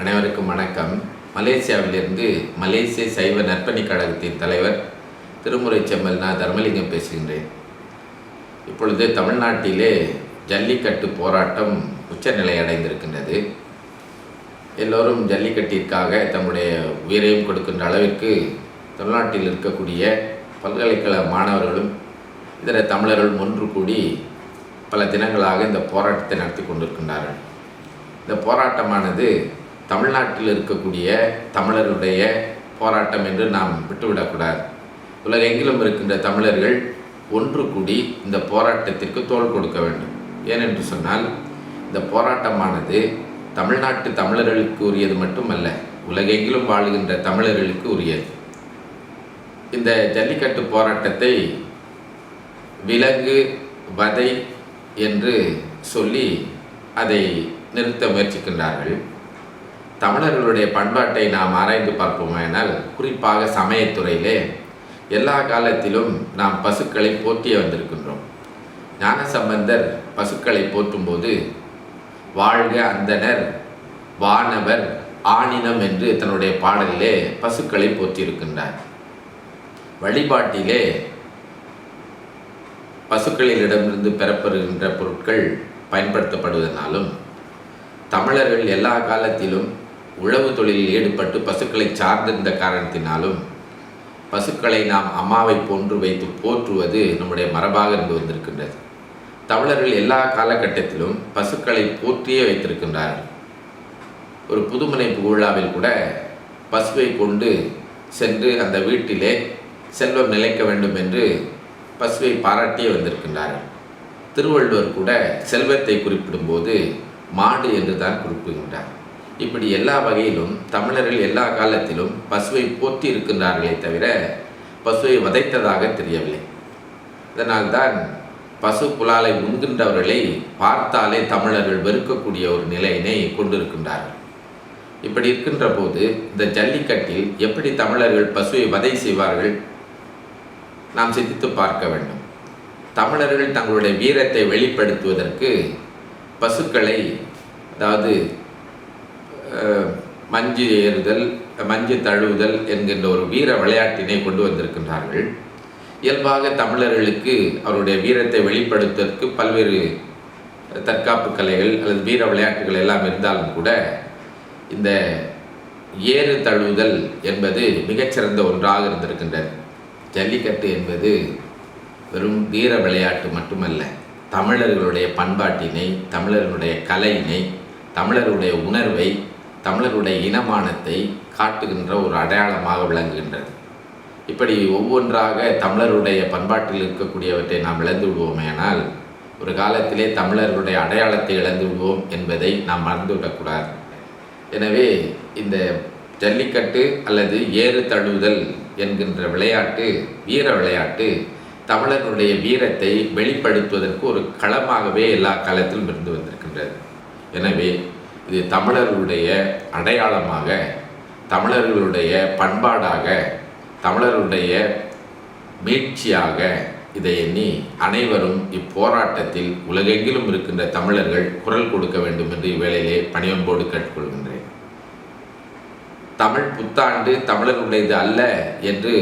அனைவருக்கும் வணக்கம். மலேசியாவிலிருந்து மலேசிய சைவ நற்பணி கழகத்தின் தலைவர் திருமுறை செம்மல் நான் தர்மலிங்கம் பேசுகின்றேன். இப்பொழுது தமிழ்நாட்டிலே ஜல்லிக்கட்டு போராட்டம் உச்சநிலை அடைந்திருக்கின்றது. எல்லோரும் ஜல்லிக்கட்டிற்காக தம்முடைய உயிரையும் கொடுக்கின்ற அளவிற்கு தமிழ்நாட்டில் இருக்கக்கூடிய பல்கலைக்கழக மாணவர்களும் இதர தமிழர்களும் ஒன்று கூடி பல தினங்களாக இந்த போராட்டத்தை நடத்தி கொண்டிருக்கின்றார்கள். இந்த போராட்டமானது தமிழ்நாட்டில் இருக்கக்கூடிய தமிழருடைய போராட்டம் என்று நாம் விட்டுவிடக்கூடாது. உலகெங்கிலும் இருக்கின்ற தமிழர்கள் ஒன்று கூடி இந்த போராட்டத்திற்கு தோள் கொடுக்க வேண்டும். ஏனென்று சொன்னால் இந்த போராட்டமானது தமிழ்நாட்டு தமிழர்களுக்கு உரியது மட்டுமல்ல உலகெங்கிலும் வாழுகின்ற தமிழர்களுக்கு உரியது. இந்த ஜல்லிக்கட்டு போராட்டத்தை விலங்கு வதை என்று சொல்லி அதை நிறுத்த முயற்சிக்கின்றார்கள். தமிழர்களுடைய பண்பாட்டை நாம் ஆராய்ந்து பார்ப்போமேனால் குறிப்பாக சமயத்துறையிலே எல்லா காலத்திலும் நாம் பசுக்களை போற்றிய வந்திருக்கின்றோம். ஞானசம்பந்தர் பசுக்களை போற்றும்போது வாழ்க அந்தனர் வானவர் ஆணினம் என்று தன்னுடைய பாடலிலே பசுக்களை போற்றியிருக்கின்றார். வழிபாட்டிலே பசுக்களிடமிருந்து பெறப்படுகின்ற பொருட்கள் பயன்படுத்தப்படுவதனாலும் தமிழர்கள் எல்லா காலத்திலும் உழவு தொழிலில் ஈடுபட்டு பசுக்களை சார்ந்திருந்த காரணத்தினாலும் பசுக்களை நாம் அம்மாவை போன்று வைத்து போற்றுவது நம்முடைய மரபாக இருந்து வந்திருக்கின்றது. தமிழர்கள் எல்லா காலகட்டத்திலும் பசுக்களை போற்றியே வைத்திருக்கின்றார்கள். ஒரு புதுமனைப்பு விழாவில் கூட பசுவை கொண்டு சென்று அந்த வீட்டிலே செல்வம் நிலைக்க வேண்டும் என்று பசுவை பாராட்டியே வந்திருக்கின்றார்கள். திருவள்ளுவர் கூட செல்வத்தை குறிப்பிடும்போது மாடு என்று தான் குறிப்பிடுகின்றார். இப்படி எல்லா வகையிலும் தமிழர்கள் எல்லா காலத்திலும் பசுவை போற்றி இருக்கின்றார்களே தவிர பசுவை வதைத்ததாக தெரியவில்லை. இதனால்தான் பசு புலாலை உண்கின்றவர்களை பார்த்தாலே தமிழர்கள் வெறுக்கக்கூடிய ஒரு நிலையினை கொண்டிருக்கின்றார்கள். இப்படி இருக்கின்ற போது இந்த ஜல்லிக்கட்டில் எப்படி தமிழர்கள் பசுவை வதை செய்வார்கள்? நாம் சிந்தித்து பார்க்க வேண்டும். தமிழர்கள் தங்களுடைய வீரத்தை வெளிப்படுத்துவதற்கு பசுக்களை அதாவது மஞ்சு ஏறுதல் மஞ்சு தழுவுதல் என்கின்ற ஒரு வீர விளையாட்டினை கொண்டு வந்திருக்கின்றார்கள். இயல்பாக தமிழர்களுக்கு அவருடைய வீரத்தை வெளிப்படுத்துவதற்கு பல்வேறு தற்காப்பு கலைகள் அல்லது வீர விளையாட்டுகள் எல்லாம் இருந்தாலும் கூட இந்த ஏறு தழுவுதல் என்பது மிகச்சிறந்த ஒன்றாக இருந்திருக்கின்றது. ஜல்லிக்கட்டு என்பது வெறும் வீர விளையாட்டு மட்டுமல்ல தமிழர்களுடைய பண்பாட்டினை தமிழர்களுடைய கலையினை தமிழருடைய உணர்வை தமிழருடைய இனமானத்தை காட்டுகின்ற ஒரு அடையாளமாக விளங்குகின்றது. இப்படி ஒவ்வொன்றாக தமிழருடைய பண்பாட்டில் இருக்கக்கூடியவற்றை நாம் இழந்து விடுவோமேனால் ஒரு காலத்திலே தமிழர்களுடைய அடையாளத்தை இழந்து விடுவோம் என்பதை நாம் மறந்துவிடக்கூடாது எனவே இந்த ஜல்லிக்கட்டு அல்லது ஏறு தழுவுதல் என்கின்ற விளையாட்டு வீர விளையாட்டு தமிழர்களுடைய வீரத்தை வெளிப்படுத்துவதற்கு ஒரு களமாகவே எல்லா காலத்திலும் இருந்து வந்திருக்கின்றது. எனவே இது தமிழர்களுடைய அடையாளமாக தமிழர்களுடைய பண்பாடாக தமிழர்களுடைய மீட்சியாக இதை எண்ணி அனைவரும் இப்போராட்டத்தில் உலகெங்கிலும் இருக்கின்ற தமிழர்கள் குரல் கொடுக்க வேண்டும் என்று இவ்வேளையிலே பணியன்போடு கேட்டுக்கொள்கின்றேன். தமிழ் புத்தாண்டு தமிழர்களுடையது அல்ல என்று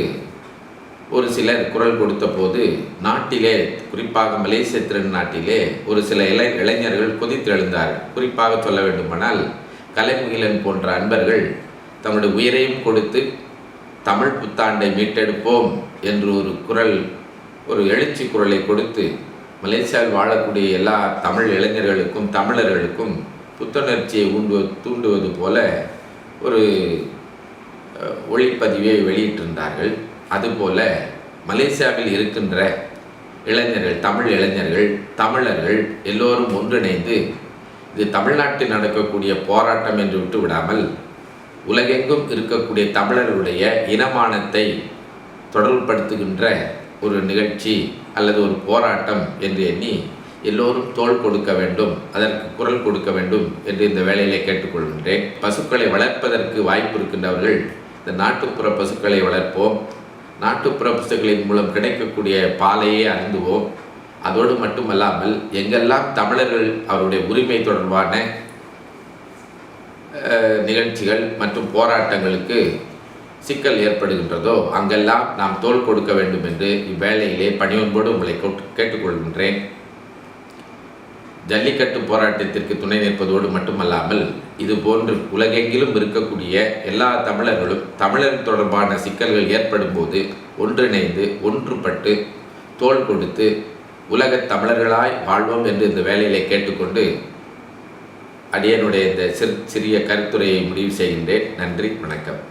ஒரு சிலர் குரல் கொடுத்த போது நாட்டிலே குறிப்பாக மலேசிய திருநாட்டிலே ஒரு சில இளை இளைஞர்கள் கொதித்து எழுந்தார்கள் குறிப்பாக சொல்ல வேண்டுமானால் கலைமுகிலன் போன்ற அன்பர்கள் தம்முடைய உயிரையும் கொடுத்து தமிழ் புத்தாண்டை மீட்டெடுப்போம் என்று ஒரு குரல் ஒரு எழுச்சி குரலை கொடுத்து மலேசியாவில் வாழக்கூடிய எல்லா தமிழ் இளைஞர்களுக்கும் தமிழர்களுக்கும் புத்துணர்ச்சியை ஊண்டு தூண்டுவது போல ஒரு ஒளிப்பதிவை வெளியிட்டிருந்தார்கள். அதுபோல மலேசியாவில் இருக்கின்ற இளைஞர்கள் தமிழ் இளைஞர்கள் தமிழர்கள் எல்லோரும் ஒன்றிணைந்து இது தமிழ்நாட்டில் நடக்கக்கூடிய போராட்டம் என்று விட்டு விடாமல் உலகெங்கும் இருக்கக்கூடிய தமிழர்களுடைய இனமானத்தை தொடர்புபடுத்துகின்ற ஒரு நிகழ்ச்சி அல்லது ஒரு போராட்டம் என்று எண்ணி எல்லோரும் தோள் கொடுக்க வேண்டும் அதற்கு குரல் கொடுக்க வேண்டும் என்று இந்த வேலையிலே கேட்டுக்கொள்கின்றேன். பசுக்களை வளர்ப்பதற்கு வாய்ப்பு இருக்கின்றவர்கள் இந்த நாட்டுப்புற பசுக்களை வளர்ப்போம். நாட்டுப்புற புஸ்தகங்களின் மூலம் கிடைக்கக்கூடிய பாலையே அருந்துவோம். அதோடு மட்டுமல்லாமல் எங்கெல்லாம் தமிழர்கள் அவருடைய உரிமை தொடர்பான நிகழ்ச்சிகள் மற்றும் போராட்டங்களுக்கு சிக்கல் ஏற்படுகின்றதோ அங்கெல்லாம் நாம் தோள் கொடுக்க வேண்டும் என்று இவ்வேளையிலே பணியொன்போடு உங்களை கேட்டுக்கொள்கின்றேன். ஜல்லிக்கட்டு போராட்டத்திற்கு துணை நிற்பதோடு மட்டுமல்லாமல் இது போன்று உலகெங்கிலும் இருக்கக்கூடிய எல்லா தமிழர்களும் தமிழர் தொடர்பான சிக்கல்கள் ஏற்படும் போது ஒன்றிணைந்து ஒன்றுபட்டு தோள் கொடுத்து உலகத் தமிழர்களாய் வாழ்வோம் என்று இந்த வேலையிலே கேட்டுக்கொண்டு அடியனுடைய இந்த சிறு சிறிய கருத்துரையை முடிவு செய்கின்றேன். நன்றி வணக்கம்.